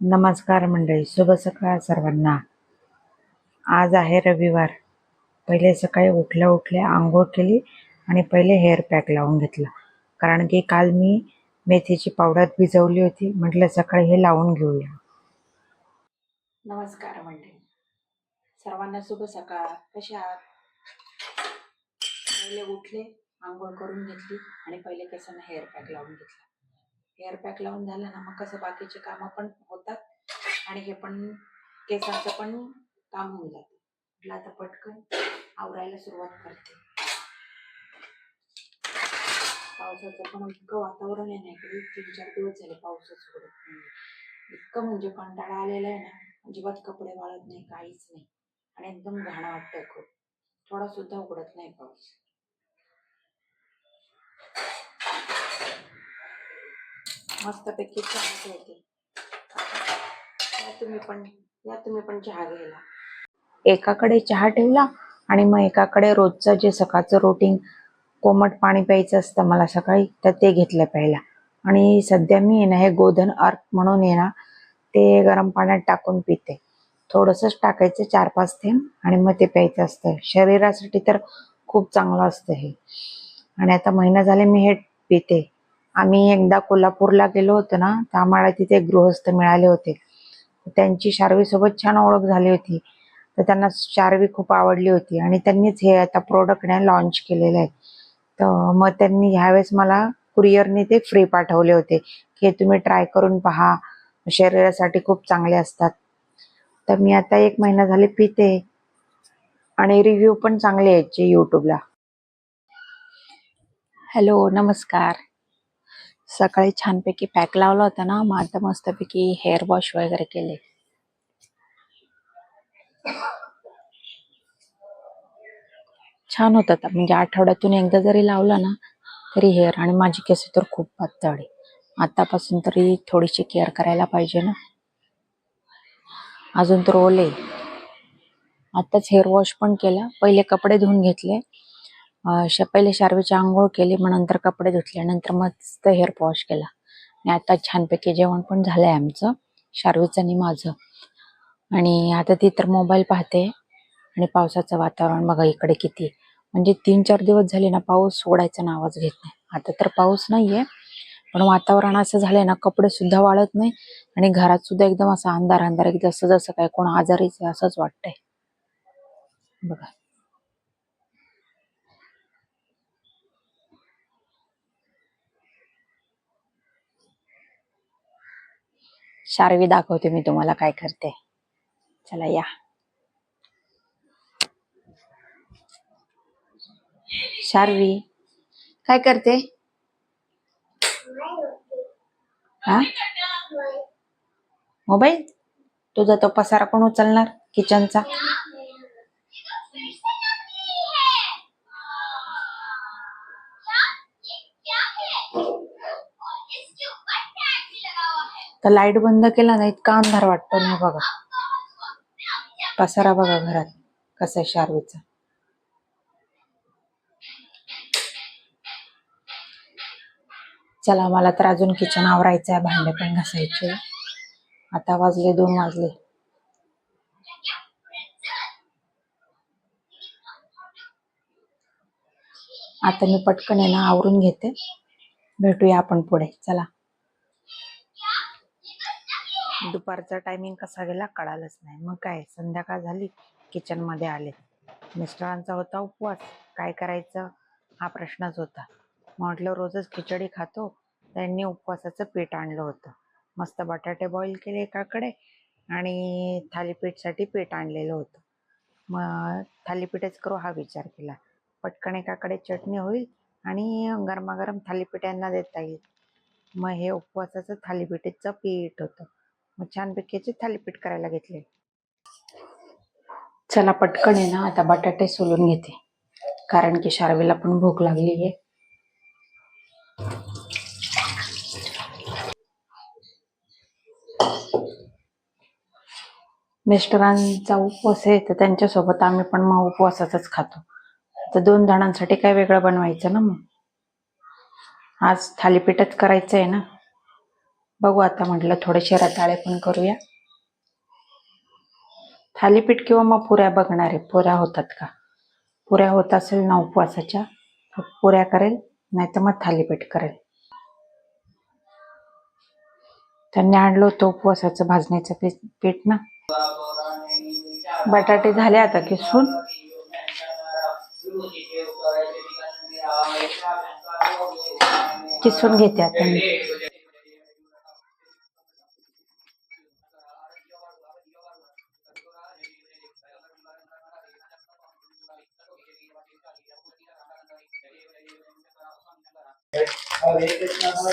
नमस्कार मंडळी शुभ सकाळ सर्वांना. आज आहे रविवार. पहिले सकाळी उठल्या उठल्या आंघोळ केली आणि पहिले हेअर पॅक लावून घेतला. कारण की काल मी मेथीची पावडर भिजवली होती म्हटलं सकाळी हे लावून घेऊया. नमस्कार मंडळी. सर्वांना शुभ सकाळ. कसे आहात? पहिले उठले आंघोळ करून घेतली आणि पहिले केसांना हेअर पॅक लावून घेतला. हेअर पॅक लावून झालं ना मग कसं बाकीचे कामं पण होतात आणि हे पण केसांचं पण काम होऊन जातं. म्हटलं आता पटकन आवरायला सुरुवात करते. पावसाचं पण इतकं वातावरण आहे ना इकडे तीन चार दिवस झाले पाऊसच पडत नाही इतकं म्हणजे कंटाळा आलेला आहे ना अजिबात कपडे वाळत नाही काहीच नाही. आणि एकदम घाणा वाटतंय खूप. थोडा सुद्धा उघडत नाही पाऊस. मस्तपैकी चहा ठेवते या तुम्ही पण या तुम्ही पण चहा घ्यायला. एकाकडे चहा ठेवला आणि मग एकाकडे रोजचं जे सकाळचं रुटीन कोमट पाणी प्यायचं असतं मला सकाळी तर ते घेतलं प्यायला. आणि सध्या मी आहे ना हे गोधन अर्क म्हणून आहे ना ते गरम पाण्यात टाकून पिते. थोडंसंच टाकायचं चार पाच थेंब आणि मग ते प्यायचं असतं. शरीरासाठी तर खूप चांगलं असतं हे. आणि आता महिना झाले मी हे पिते. आम्ही एकदा कोल्हापूरला गेलो होतो ना तर आम्हाला तिथे गृहस्थ मिळाले होते. त्यांची शार्वीसोबत छान ओळख झाली होती. तर त्यांना शार्वी खूप आवडली होती आणि त्यांनीच हे आता प्रोडक्ट ना लॉन्च केलेलं आहे. तर मग त्यांनी ह्यावेळेस मला कुरिअरने ते फ्री पाठवले होते की तुम्ही ट्राय करून पहा. शरीरासाठी खूप चांगले असतात. तर मी आता एक महिना झाले पिते आणि रिव्ह्यू पण चांगले यायचे यूट्यूबला हॅलो नमस्कार. सकाळी छानपैकी पॅक लावला होता ना मग आता मस्तपैकी हेअर वॉश वगैरे केले. छान होत आता. म्हणजे आठवड्यातून एकदा जरी लावला ना तरी हेअर आणि माझी केस तर खूप पातळ आहे. आतापासून तरी थोडीशी केअर करायला पाहिजे ना. अजून तर ओले. आत्ताच हेअर वॉश पण केला. पहिले कपडे धुवून घेतले. अं, पहिले शार्वीची आंघोळ केली मग नंतर कपडे धुतले नंतर मस्त हेअर वॉश केला. आणि आता छानपैकी जेवण पण झालंय आमचं शार्वीचं आणि माझं. आणि आता ती तर मोबाईल पाहते. आणि पावसाचं वातावरण बघा इकडे किती. म्हणजे तीन चार दिवस झाले ना पाऊस सोडायचा नावच घेत नाही. आता तर पाऊस नाहीये पण वातावरण असं झालंय ना कपडे सुद्धा वाळत नाही आणि घरात सुद्धा एकदम असा अंधार अंधार एक जसं जसं काय कोण आजारीच असंच वाटतंय. बघा. शार्वी दाखवते मी तुम्हाला काय करते. चला या. शार्वी काय करते? हा? मोबाईल? तुझा तो पसारा कोण उचलणार? किचनचा? तर लाइट बंद केला ना इतका अंधार वाटतो ना बघा. पसारा बघा घरात कसा आहे शार्वीचा चला मला तर अजून किचन आवरायचं आहे भांडे पण घासायचे. आता वाजले दोन वाजले. आता मी पटकन आहे ना आवरून घेते. भेटूया आपण पुढे. चला. दुपारचा टायमिंग कसा गेला कळालंच नाही. मग काय? संध्याकाळ झाली किचनमध्ये आले. मिस्टरांचा होता उपवास. काय करायचं? हा प्रश्नच होता. म्हटलं रोजच खिचडी खातो. त्यांनी उपवासाचं पीठ आणलं होतं. मस्त बटाटे बॉईल केले एकाकडे आणि थालीपीठसाठी पीठ आणलेलं होतं. मग थालीपीठच करू हा विचार केला. पटकन एकाकडे चटणी होईल आणि गरमागरम थालीपीठांना देता येईल. मग हे उपवासाचं थालीपीठचं पीठ होतं. मग छानपैकीचे थालीपीठ करायला घेतले. चला पटकन आहे ना आता बटाटे सोलून घेते. कारण की शारवीला पण भूक लागली आहे. मिस्टरांचा उपवास आहे तर त्यांच्यासोबत आम्ही पण मग उपवासाचाच खातो. तर दोन जणांसाठी काय वेगळं बनवायचं ना मग? आज थालीपीठच करायचं आहे ना? बघू आता म्हटलं थोडेसे रताळे पण करूया. थालीपीठ किंवा मग पुऱ्या बघणार आहे. पुऱ्या होतात का? पुऱ्या होत असेल ना उपवासाच्या पुऱ्या करेल नाही तर मग थालीपीठ करेल. त्यांनी आणलं होतं उपवासाचं भाजणीचं पीठ पीठ ना. बटाटे झाले आता किसून. किसून घेते आता मी.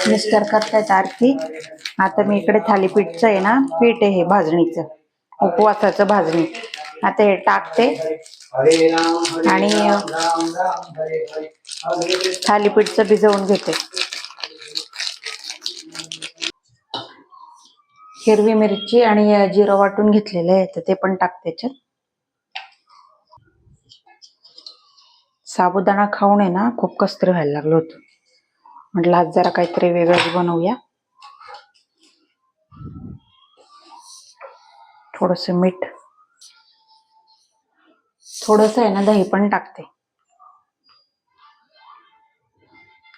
मिस्टर करतायत आरती. आता मी इकडे थालीपीठचं आहे ना पीठ आहे हे भाजणीचं उपवासाचं भाजणी. आता हे टाकते. आणि थालीपीठचं भिजवून घेते. हिरवी मिरची आणि जिरं वाटून घेतलेलं आहे तर ते पण टाकते त्याच्यात साबुदाणा खाऊन आहे ना खूप कसतरी व्हायला लागलो होतो. म्हटलं आज जरा काहीतरी वेगळंच बनवूया. थोडस मीठ. थोडस आहे ना दही पण टाकते.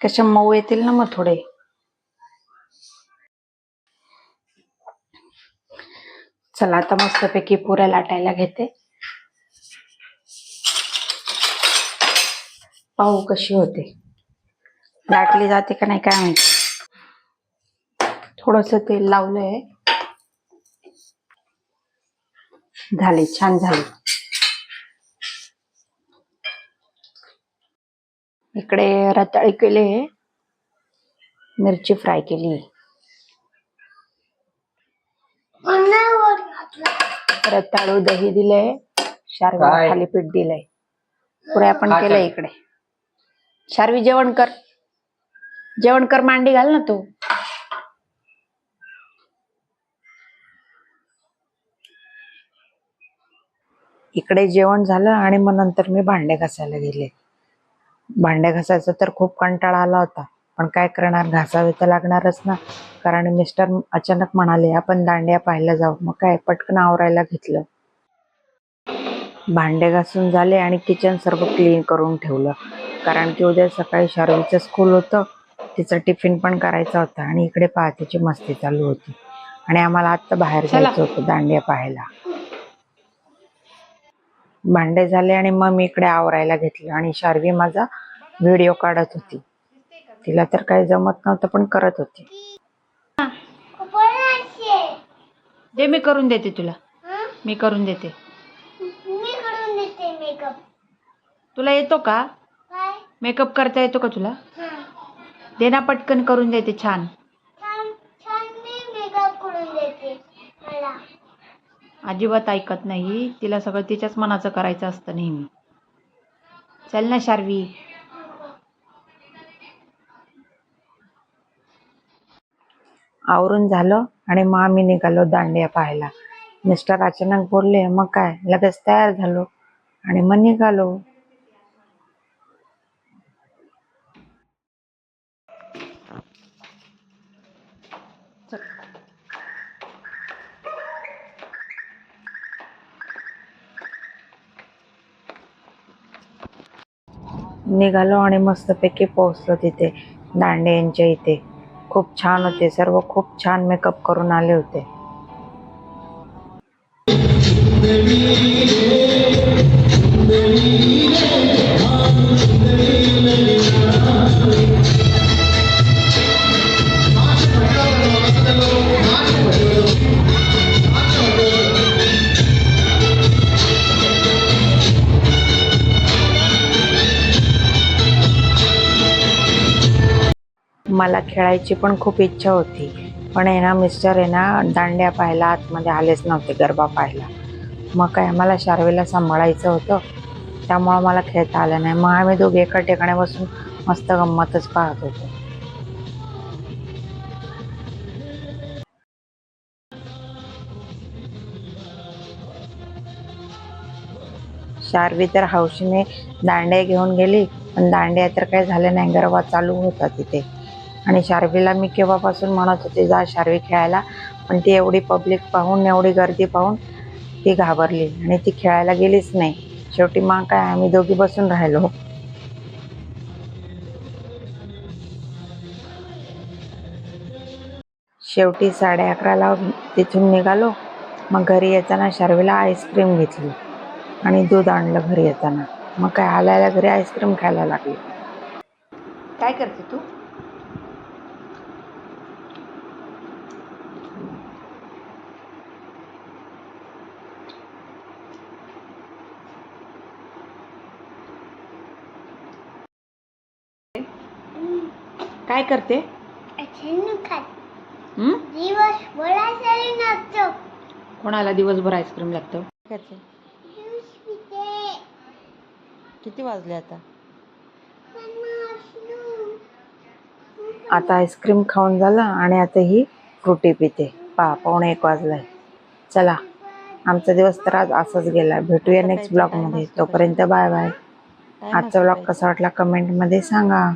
कशा मऊ येतील ना मग थोडे. चला आता मस्तपैकी पुऱ्या लाटायला घेते. पाहू कशी होते. लाटली जाते का नाही काय माहिती. थोडस तेल लावलंय. झाले छान झाले. इकडे रताळी केले. मिरची फ्राय केली. रताळू दही दिलंय. शारवी? थालीपीठ दिलंय. पुऱ्या पण हा, केलंय. इकडे. शारवी जेवण कर. जेवण कर मांडी घाल ना तू. इकडे जेवण झालं आणि मग नंतर मी भांडे घासायला गेले. भांडे घासायचा तर खूप कंटाळा आला होता पण काय करणार? घासावे तर लागणारच ना. कारण मिस्टर अचानक म्हणाले आपण दांड्या पाहायला जाऊ. मग काय पटकन आवरायला घेतलं. भांडे घासून झाले आणि किचन सर्व क्लीन करून ठेवलं. कारण की उद्या सकाळी शार्वीचं स्कूल होतं. तिचं टिफिन पण करायचा होता आणि इकडे पहाटेची मस्ती चालू होती. आणि आम्हाला आत्ता बाहेर जायचं होतं दांड्या पाहायला. भांडे झाले आणि मग मी इकडे आवरायला घेतलं आणि शार्वी माझा व्हिडिओ काढत होती. तिला तर काही जमत नव्हतं पण करत होती. दे मी करून देते तुला. मी करून देते. मी करून देते मेकअप तुला येतो का? मेकअप करता येतो का तुला? हा दे ना पटकन करून देते छान. अजिबात ऐकत नाही. तिला सगळं तिच्याच मनाचं करायचं असतं नेहमी. चल ना शार्वी. आवरून झालं आणि मग आम्ही निघालो दांडिया पाहायला. मिस्टर अचानक बोलले मग काय? लगेच तयार झालो. आणि मग निघालो. निघालो आणि मस्तपैकी पोहोचलो तिथे दांडियांच्या इथे. खूप छान होते सर्व खूप छान मेकअप करून आले होते. मला खेळायची पण खूप इच्छा होती. पण आहे ना मिस्टर आहे ना दांड्या पाहायला आतमध्ये आलेच नव्हते गरबा पाहायला. मग काय मला शार्वेला सांभाळायचं होतं. त्यामुळं मला खेळता आलं नाही. मग आम्ही दोघे एका ठिकाणी बसून मस्त गंमतच पाहत होतो. शार्वी तर हौशीने दांड्या घेऊन गेली. पण दांड्या तर काही झाल्या नाही. गरबा चालू होता तिथे. आणि शार्वीला मी केव्हापासून म्हणत होते जा शार्वी खेळायला. पण ती एवढी पब्लिक पाहून एवढी गर्दी पाहून ती घाबरली आणि ती खेळायला गेलीच नाही. शेवटी मग काय आम्ही दोघी बसून राहिलो. शेवटी साडे अकराला तिथून निघालो. मग घरी येताना शार्वीला आईस्क्रीम घेतली आणि दूध आणलं घरी येताना. मग काय आल्याला घरी आईस्क्रीम खायला लागली. काय करते तू? काय करते? हं? कोणाला दिवसभर आईस्क्रीम लागतं? करते किती वाजले आता? आता आईस्क्रीम खाऊन झालं आणि आता ही फ्रुटी पिते. पा पावणे एक वाजलाय. चला आमचा दिवस तर आज असाच गेला. भेटूया नेक्स्ट ब्लॉगमध्ये तोपर्यंत बाय बाय आजचा ब्लॉग कसा वाटला कमेंटमध्ये सांगा.